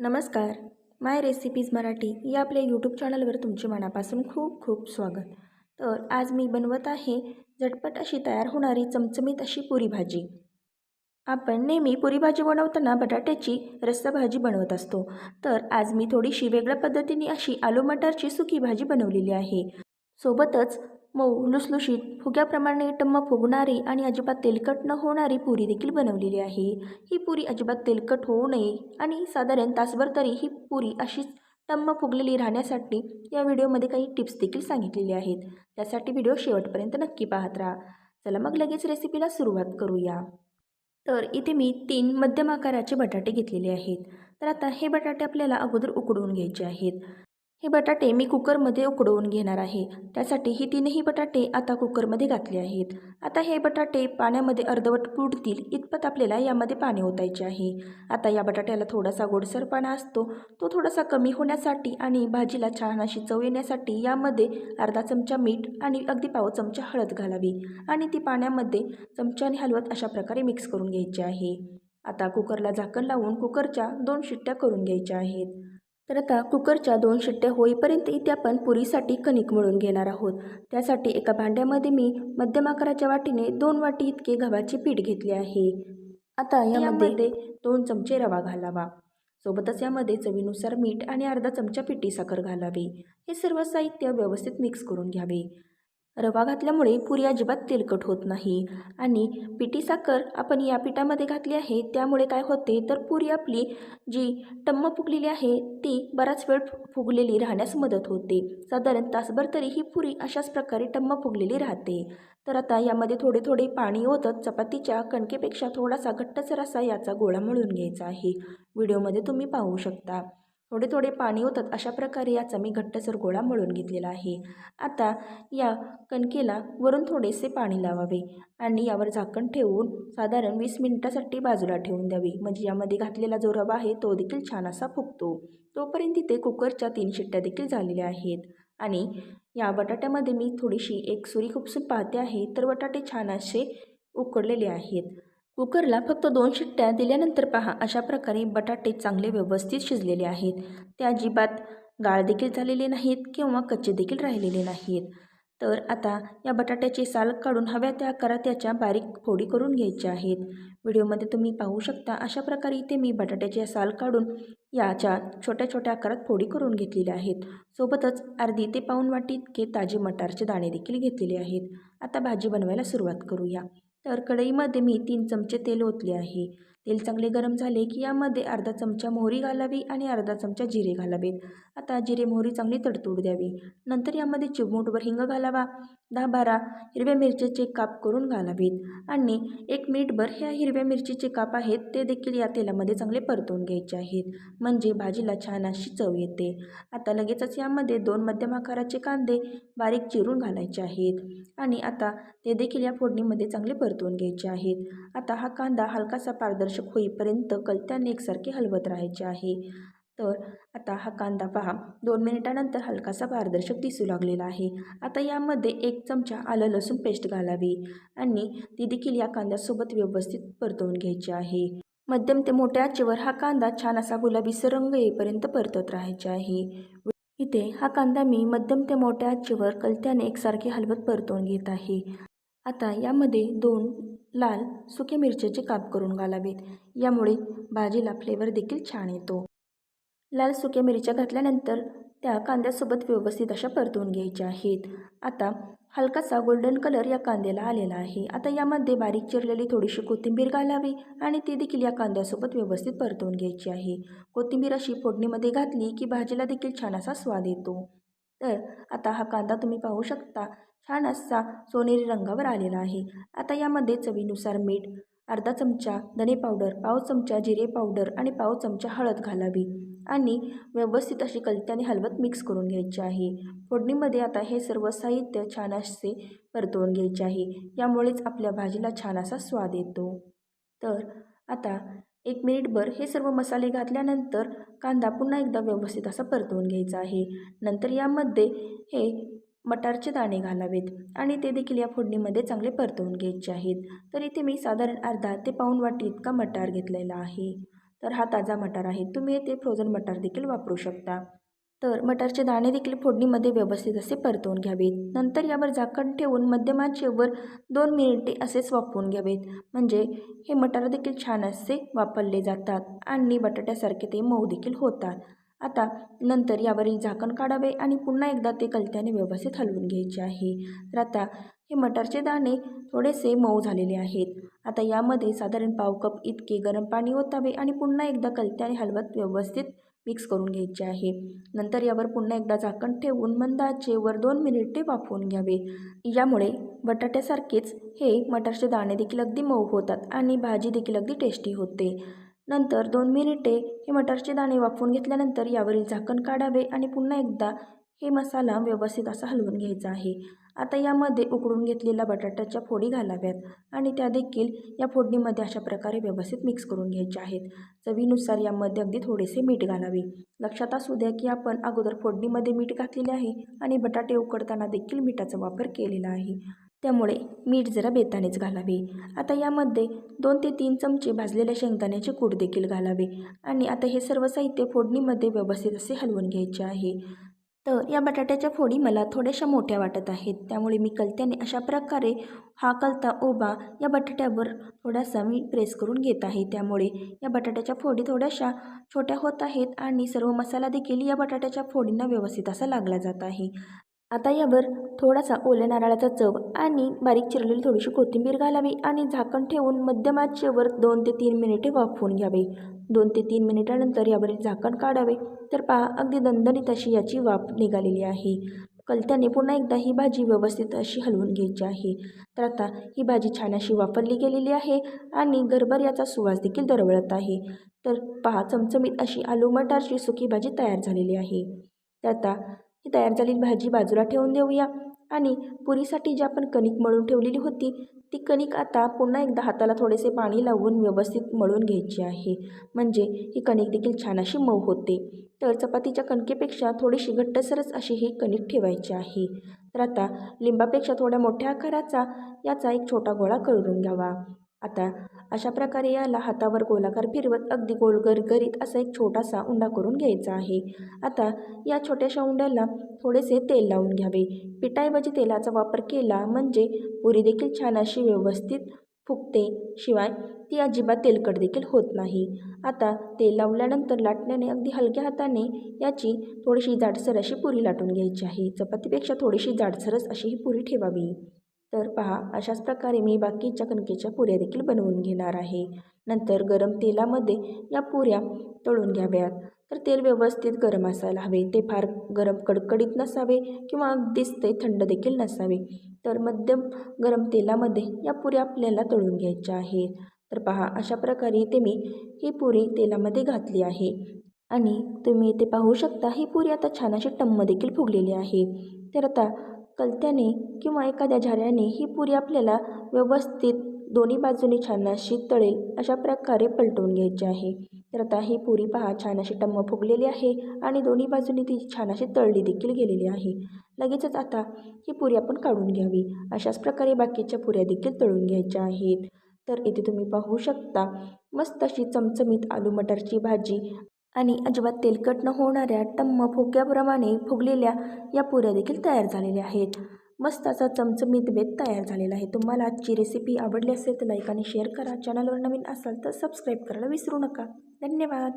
नमस्कार. माय रेसिपीज मराठी या आपल्या यूट्यूब चॅनलवर तुमचे मनापासून खूप खूप स्वागत. तर आज मी बनवत आहे झटपट अशी तयार होणारी चमचमीत अशी पुरी भाजी. आपण नेहमी पुरी भाजी बनवताना बटाट्याची रस्सा भाजी बनवत असतो. तर आज मी थोडीशी वेगळ्या पद्धतीने अशी आलू मटारची सुकी भाजी बनवलेली आहे. सोबतच मऊ लुसलुशीत फुग्याप्रमाणे टम्म फुगणारी आणि अजिबात तेलकट न होणारी पुरी देखील बनवलेली आहे. ही पुरी अजिबात तेलकट होऊ नये आणि साधारण तासभर तरी ही पुरी अशीच टम्म फुगलेली राहण्यासाठी या व्हिडिओमध्ये काही टिप्स देखील सांगितलेली आहेत. त्यासाठी व्हिडिओ शेवटपर्यंत नक्की पाहत राहा. चला मग लगेच रेसिपीला सुरुवात करूया. तर इथे मी तीन मध्यम आकाराचे बटाटे घेतलेले आहेत. तर आता हे बटाटे आपल्याला अगोदर उकडून घ्यायचे आहेत. हे बटाटे मी कुकरमध्ये उकडवून घेणार आहे. त्यासाठी ही तीनही बटाटे आता कुकरमध्ये घातले आहेत. आता हे बटाटे पाण्यामध्ये अर्धवट बुडतील इतपत आपल्याला यामध्ये पाणी ओतायचे आहे. आता या बटाट्याला थोडासा गोडसरपणा असतो. तो थोडासा कमी होण्यासाठी आणि भाजीला छान अशी चव येण्यासाठी यामध्ये अर्धा चमचा मीठ आणि अगदी पाव चमचा हळद घालावी आणि ती पाण्यामध्ये चमच्याने हलवत अशा प्रकारे मिक्स करून घ्यायची आहे. आता कुकरला झाकण लावून कुकरच्या दोन शिट्ट्या करून घ्यायच्या आहेत. तर आता कुकरच्या दोन शिट्ट्या होईपर्यंत इथे आपण पुरीसाठी कणिक मळून घेणार आहोत. त्यासाठी एका भांड्यामध्ये मी मध्यम आकाराच्या वाटीने दोन वाटी इतके गव्हाचे पीठ घेतले आहे. आता यामध्ये दोन चमचे रवा घालावा. सोबतच यामध्ये चवीनुसार मीठ आणि अर्धा चमचा पिठी साखर घालावी. हे सर्व साहित्य व्यवस्थित मिक्स करून घ्यावे. रवा घातल्यामुळे पुरी अजिबात तेलकट होत नाही. आणि पिठी साखर आपण या पिठामध्ये घातली आहे त्यामुळे काय होते तर पुरी आपली जी टम्म फुगलेली आहे ती बराच वेळ फुगलेली राहण्यास मदत होते. साधारण तासभर तरी ही पुरी अशाच प्रकारे टम्म फुगलेली राहते. तर आता यामध्ये थोडे थोडे पाणी ओतत चपातीच्या कणकेपेक्षा थोडासा घट्टसर असा याचा गोळा मळून घ्यायचा आहे. व्हिडिओमध्ये तुम्ही पाहू शकता. थोडे थोडे पाणी होतात अशा प्रकारे याचा मी घट्टसर गोळा मळून घेतलेला आहे. आता या कणकेला वरून थोडेसे पाणी लावावे आणि यावर झाकण ठेवून साधारण वीस मिनिटासाठी बाजूला ठेवून द्यावी. म्हणजे यामध्ये घातलेला जो रवा आहे तो देखील छान असा फुगतो. तोपर्यंत तिथे कुकरच्या तीन शिट्ट्या देखील झालेल्या आहेत. आणि या बटाट्यामध्ये मी थोडीशी एक सुरी खुपसून पाहते आहे तर बटाटे छान असे उकडलेले आहेत. कुकरला फक्त दोन शिट्ट्या दिल्यानंतर पहा अशा प्रकारे बटाटे चांगले व्यवस्थित शिजलेले आहेत. ते अजिबात गाळ देखील झालेले नाहीत किंवा कच्चे देखील राहिलेले नाहीत. तर आता या बटाट्याचे साल काढून हव्या त्या आकारात त्याच्या बारीक फोडी करून घ्यायच्या आहेत. व्हिडिओमध्ये तुम्ही पाहू शकता अशा प्रकारे इथे मी बटाट्याचे साल काढून याच्या छोट्या छोट्या आकारात फोडी करून घेतलेल्या आहेत. सोबतच अर्धी ते पाऊन वाटी इतके ताजे मटारचे दाणे देखील घेतलेले आहेत. आता भाजी बनवायला सुरुवात करूया. तर कढईमध्ये मी तीन चमचे तेल ओतले आहे. तेल चांगले गरम झाले की यामध्ये अर्धा चमचा मोहरी घालावी आणि अर्धा चमचा जिरे घालावेत. आता जिरे मोहरी चांगली तडतूड द्यावी. नंतर यामध्ये चिमूटभर हिंग घालावा. दहा बारा हिरव्या मिरचीचे काप करून घालावेत. आणि एक मिनिटभर ह्या हिरव्या मिरचीचे काप आहेत ते देखील या तेलामध्ये चांगले परतवून घ्यायचे आहेत. म्हणजे भाजीला छान अशी चव येते. आता लगेचच यामध्ये दोन मध्यम आकाराचे कांदे बारीक चिरून घालायचे आहेत. आणि आता ते देखील या फोडणीमध्ये चांगले परतवून घ्यायचे आहेत. आता हा कांदा हलकासा पारदर्शक होईपर्यंत कलत्याने एकसारखे हलवत राहायचे आहे. तर आता हा कांदा पहा. दोन मिनिटानंतर हलकासा पारदर्शक दिसू लागलेला आहे. आता यामध्ये एक चमचा आलं लसूण पेस्ट घालावी आणि ती देखील या कांद्यासोबत व्यवस्थित परतवून घ्यायची आहे. मध्यम ते मोठ्या आचेवर हा कांदा छान असा गुलाबीसर रंग येईपर्यंत परतत राहायचे आहे. इथे हा कांदा मी मध्यम ते मोठ्या आचेवर कलत्याने एकसारखे हलवत परतवून घेत आहे. आता यामध्ये दोन लाल सुके मिरच्याचे काप करून घालावेत. यामुळे भाजीला फ्लेवर देखील छान येतो. लाल सुक्या मिरच्या घातल्यानंतर त्या कांद्यासोबत व्यवस्थित अशा परतवून घ्यायच्या आहेत. आता हलकासा गोल्डन कलर या कांद्याला आलेला आहे. आता यामध्ये बारीक चिरलेली थोडीशी कोथिंबीर घालावी आणि ती देखील या कांद्यासोबत व्यवस्थित परतवून घ्यायची आहे. कोथिंबीर अशी फोडणीमध्ये घातली की भाजीला देखील छान असा स्वाद येतो. तर आता हा कांदा तुम्ही पाहू शकता छान असा सोनेरी रंगावर आलेला आहे. आता यामध्ये चवीनुसार मीठ अर्धा चमचा धने पावडर पाव चमचा जिरे पावडर आणि पाव चमचा हळद घालावी. आणि व्यवस्थित अशी कलत्याने हलवत मिक्स करून घ्यायची आहे. फोडणीमध्ये आता हे सर्व साहित्य छान असे परतवून घ्यायचे आहे. यामुळेच आपल्या भाजीला छान असा स्वाद येतो. तर आता एक मिनिटभर हे सर्व मसाले घातल्यानंतर कांदा पुन्हा एकदा व्यवस्थित असा परतवून घ्यायचा आहे. नंतर यामध्ये हे मटारचे दाणे घालावेत आणि ते देखील या फोडणीमध्ये चांगले परतवून घ्यायचे आहेत. तर इथे मी साधारण अर्धा ते पाऊण वाटी इतका मटार घेतलेला आहे. तर हा ताजा मटार आहे. तुम्ही ते फ्रोझन मटार देखील वापरू शकता. तर मटारचे दाणे देखील फोडणीमध्ये व्यवस्थित असे परतवून घ्यावेत. नंतर यावर झाकण ठेवून मध्यम आचेवर दोन मिनिटे असेच वाफवून घ्यावेत. म्हणजे हे मटार देखील छान असे वापरले जातात आणि बटाट्यासारखे ते मऊ देखील होतात. आता नंतर यावरील झाकण काढावे आणि पुन्हा एकदा ते कलत्याने व्यवस्थित हलवून घ्यायचे आहे. तर आता हे मटारचे दाणे थोडेसे मऊ झालेले आहेत. आता यामध्ये साधारण पाव कप इतके गरम पाणी ओतावे आणि पुन्हा एकदा कलत्याने हलवत व्यवस्थित मिक्स करून घ्यायचे आहे. नंतर यावर पुन्हा एकदा झाकण ठेवून मंदाचे वर दोन मिनिटे वाफवून घ्यावे. यामुळे बटाट्यासारखेच हे मटारचे दाणे देखील अगदी मऊ होतात आणि भाजी देखील अगदी टेस्टी होते. नंतर दोन मिनिटे हे मटारचे दाणे वाफवून घेतल्यानंतर यावरील झाकण काढावे आणि पुन्हा एकदा हे मसाला व्यवस्थित असा हलवून घ्यायचा आहे. आता यामध्ये उकडून घेतलेल्या बटाट्याच्या फोडी घालाव्यात आणि त्या देखील या फोडणीमध्ये अशा प्रकारे व्यवस्थित मिक्स करून घ्यायच्या आहेत. चवीनुसार यामध्ये अगदी थोडेसे मीठ घालावे. लक्षात असू द्या की आपण अगोदर फोडणीमध्ये मीठ घातलेले आहे आणि बटाटे उकडताना देखील मिठाचा वापर केलेला आहे. त्यामुळे मीठ जरा बेतानेच घालावे. आता यामध्ये दोन ते तीन चमचे भाजलेल्या शेंगदाण्याचे कूट देखील घालावे. आणि आता हे सर्व साहित्य फोडणीमध्ये व्यवस्थित असे हलवून घ्यायचे आहे. तर या बटाट्याच्या फोडी मला थोड्याशा मोठ्या वाटत आहेत. त्यामुळे मी कलत्याने अशा प्रकारे हा कलता ओबा या बटाट्यावर थोडासा मी प्रेस करून घेत आहे. त्यामुळे या बटाट्याच्या फोडी थोड्याशा छोट्या होत आहेत आणि सर्व मसाला देखील या बटाट्याच्या फोडींना व्यवस्थित असा लागला जात आहे. आता यावर थोडासा ओल्या नारळाचा चव आणि बारीक चिरलेली थोडीशी कोथिंबीर घालावी आणि झाकण ठेवून मध्यम आचेवर दोन ते तीन मिनिटे वाफवून घ्यावे. दोन ते तीन मिनिटानंतर यावरील झाकण काढावे. तर पहा अगदी दणदणीत अशी याची वाफ निघालेली आहे. कलत्याने पुन्हा एकदा ही भाजी व्यवस्थित अशी हलवून घ्यायची आहे. तर आता ही भाजी छान अशी वापरली गेलेली आहे आणि गरबर याचा सुवास देखील दरवळत आहे. तर पहा चमचमीत अशी आलू मटारची सुकी भाजी तयार झालेली आहे. तर आता ही तयार झालेली भाजी बाजूला ठेवून देऊया. आणि पुरीसाठी जी आपण कणिक मळून ठेवलेली होती ती कणिक आता पुन्हा एकदा हाताला थोडेसे पाणी लावून व्यवस्थित मळून घ्यायची आहे. म्हणजे ही कणिक देखील छान अशी मऊ होते. तर चपातीच्या कणकेपेक्षा थोडीशी घट्टसरच अशी ही कणिक ठेवायची आहे. तर आता लिंबापेक्षा थोड्या मोठ्या आकाराचा याचा एक छोटा गोळा करून घ्यावा. आता अशा प्रकारे याला हातावर गोलाकार फिरवत अगदी गोलगरगरीत असा एक छोटासा उंडा करून घ्यायचा आहे. आता या छोट्याशा उंड्याला थोडेसे तेल लावून घ्यावे. पिठाऐवजी तेलाचा वापर केला म्हणजे पुरी देखील छान अशी व्यवस्थित फुगते. शिवाय ती अजिबात तेलकट देखील होत नाही. आता तेल लावल्यानंतर लाटण्याने अगदी हलक्या हाताने याची थोडीशी जाडसर अशी पुरी लाटून घ्यायची आहे. चपातीपेक्षा थोडीशी जाडसरच अशी ही पुरी ठेवावी. तर पहा अशाच प्रकारे मी बाकीच्या कणकेच्या पुऱ्या देखील बनवून घेणार आहे. नंतर गरम तेलामध्ये या पुऱ्या तळून घ्याव्यात. तर तेल व्यवस्थित गरम असायला हवे. ते फार गरम कडकडीत नसावे किंवा अगदीच ते थंड देखील नसावे. तर मध्यम गरम तेलामध्ये या पुऱ्या आपल्याला तळून घ्यायच्या आहेत. तर पहा अशा प्रकारे ते मी ही पुरी तेलामध्ये घातली आहे. आणि तुम्ही इथे पाहू शकता ही पुरी आता छान अशी टम्म देखील फुगलेली आहे. तर आता कलत्याने किंवा एखाद्या झाऱ्याने ही पुरी आपल्याला व्यवस्थित दोन्ही बाजूनी छान अशी तळेल अशा प्रकारे पलटवून घ्यायची आहे. तर आता ही पुरी पहा छान अशी टम्म फुगलेली आहे आणि दोन्ही बाजूनी ती छान अशी तळली देखील गेलेली आहे. लगेचच आता ही पुरी आपण काढून घ्यावी. अशाच प्रकारे बाकीच्या पुऱ्या देखील तळून घ्यायच्या आहेत. तर इथे तुम्ही पाहू शकता मस्त अशी चमचमीत आलू मटारची भाजी आणि अजिबात तेलकट न होणाऱ्या टम्म फुग्याप्रमाणे फुगलेल्या या पुऱ्या देखील तयार झालेल्या आहेत. मस्त असा चमचमीत बेत तयार झालेला आहे. तुम्हाला आजची रेसिपी आवडली असेल तर लाईक आणि शेअर करा. चॅनलवर नवीन असाल तर सबस्क्राईब करायला विसरू नका. धन्यवाद.